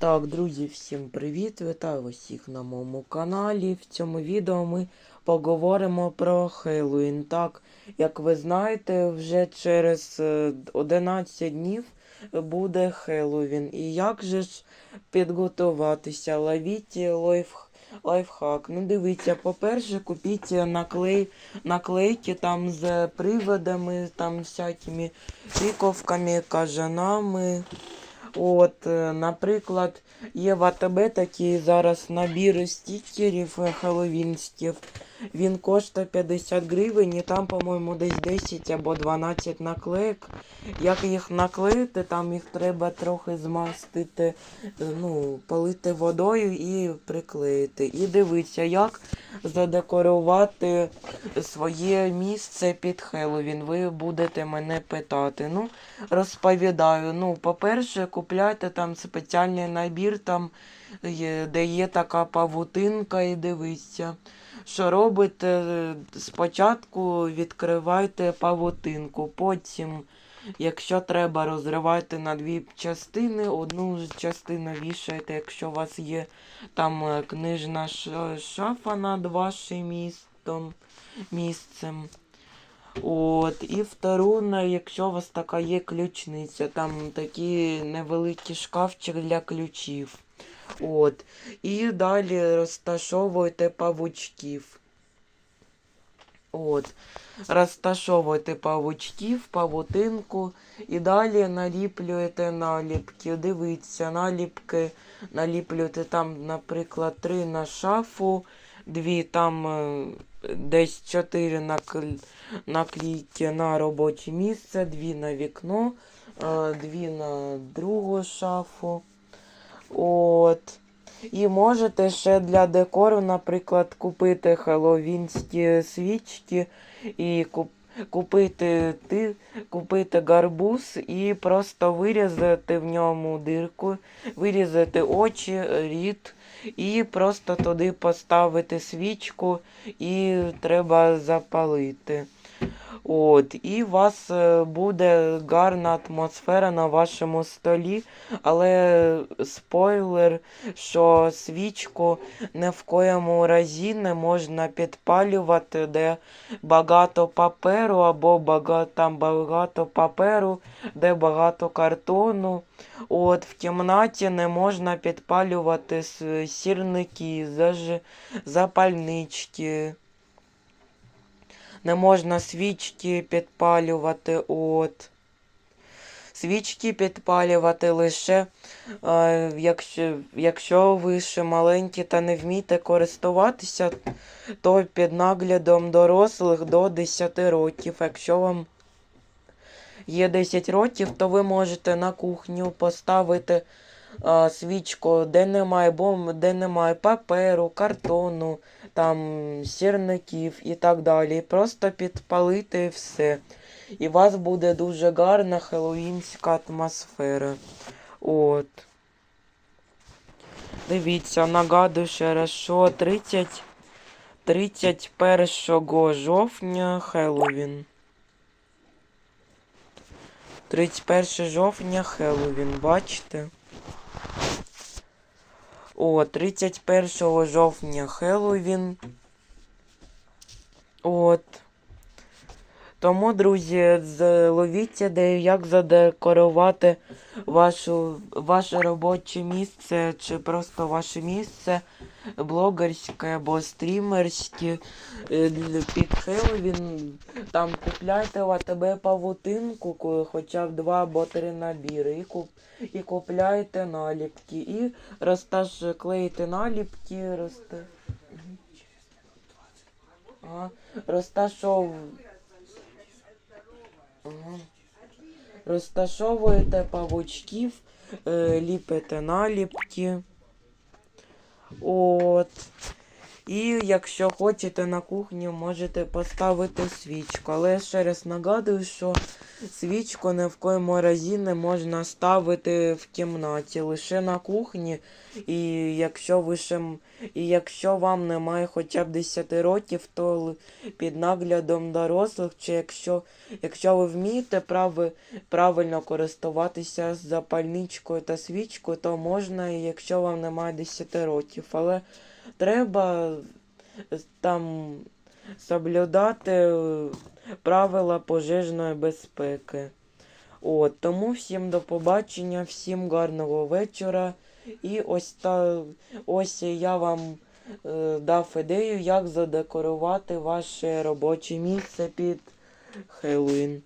Так, друзі, всім привіт! Вітаю усіх на моєму каналі. В цьому відео ми поговоримо про Хеллоуін. Так, як ви знаєте, вже через е, 11 днів буде Хеллоуін. І як же ж підготуватися? Ловіть лайф, лайфхак. Ну, дивіться, по-перше, купіть наклей, наклейки там з приводами, там всякими тиковками, кажанами. От, е, наприклад, є в АТБ такий зараз набір стікерів е. Він коштує 50 гривень і там, по-моєму, десь 10 або 12 наклеїк. Як їх наклеїти, там їх треба трохи змастити, е, ну, полити водою і приклеїти. І дивіться, як задекорувати своє місце під Хеллоуін. Ви будете мене питати. Ну, розповідаю. Ну, по-перше, купляйте там спеціальний набір, там, де є така павутинка, і дивіться. Що робите? Спочатку відкривайте павутинку, потім, якщо треба, розривайте на дві частини, одну частину вішаєте, якщо у вас є там е, книжна шафа над вашим містом, місцем. От, і втору, на- якщо у вас така є ключниця, там такий невеликий шкафчик для ключів. От. І далі розташовуйте павучків. От. Розташовуйте павучків, павутинку і далі наліплюєте наліпки. Дивіться, наліпки наліплюєте там, наприклад, три на шафу, дві там е, десь чотири накл- наклейки на робоче місце, дві на вікно, е, дві на другу шафу. От. І можете ще для декору, наприклад, купити хеллоуінські свічки і куп- купити, ти, купити гарбуз і просто вирізати в ньому дирку, вирізати очі, рід, і просто туди поставити свічку і треба запалити. От, і у вас е, буде гарна атмосфера на вашому столі, але спойлер, що свічку ні в коєму разі не можна підпалювати, де багато паперу або багато, там багато паперу, де багато картону. От, в кімнаті не можна підпалювати сірники, запальнички. Не можна свічки підпалювати. От. Свічки підпалювати лише, е, якщо, якщо ви ще маленькі та не вмієте користуватися, то під наглядом дорослих до 10 років. Якщо вам є 10 років, то ви можете на кухню поставити е, свічку, де немає бомб, де немає паперу, картону, там сірників і так далі. Просто підпалити все. І у вас буде дуже гарна хеллоуінська атмосфера. От. Дивіться, нагадую ще раз, що 30, 31 жовтня Хеллоуін. 31 жовтня Хеллоуін, бачите? О, 31 жовтня Хеллоуін. От. Тому, друзі, зловіться, де як задекорувати вашу, ваше робоче місце чи просто ваше місце блогерське або стрімерське е, під Хеллоуін. Там купляйте в АТБ павутинку, хоча б два або три набіри. І, куп, і купляйте наліпки. І розташ, клеїте наліпки, розта... Ага. Розташов... Розташовуєте павучків, е, ліпите наліпки. От. І якщо хочете на кухні, можете поставити свічку. Але я ще раз нагадую, що свічку ні в коєму разі не можна ставити в кімнаті, лише на кухні. І якщо ви ще, і якщо вам немає хоча б 10 років, то під наглядом дорослих, чи якщо, якщо ви вмієте прави, правильно користуватися запальничкою та свічкою, то можна, і якщо вам немає 10 років. Але треба е, там соблюдати е, правила пожежної безпеки. От, тому всім до побачення, всім гарного вечора. І ось та ось я вам е, дав ідею, як задекорувати ваше робоче місце під Хеллоуін.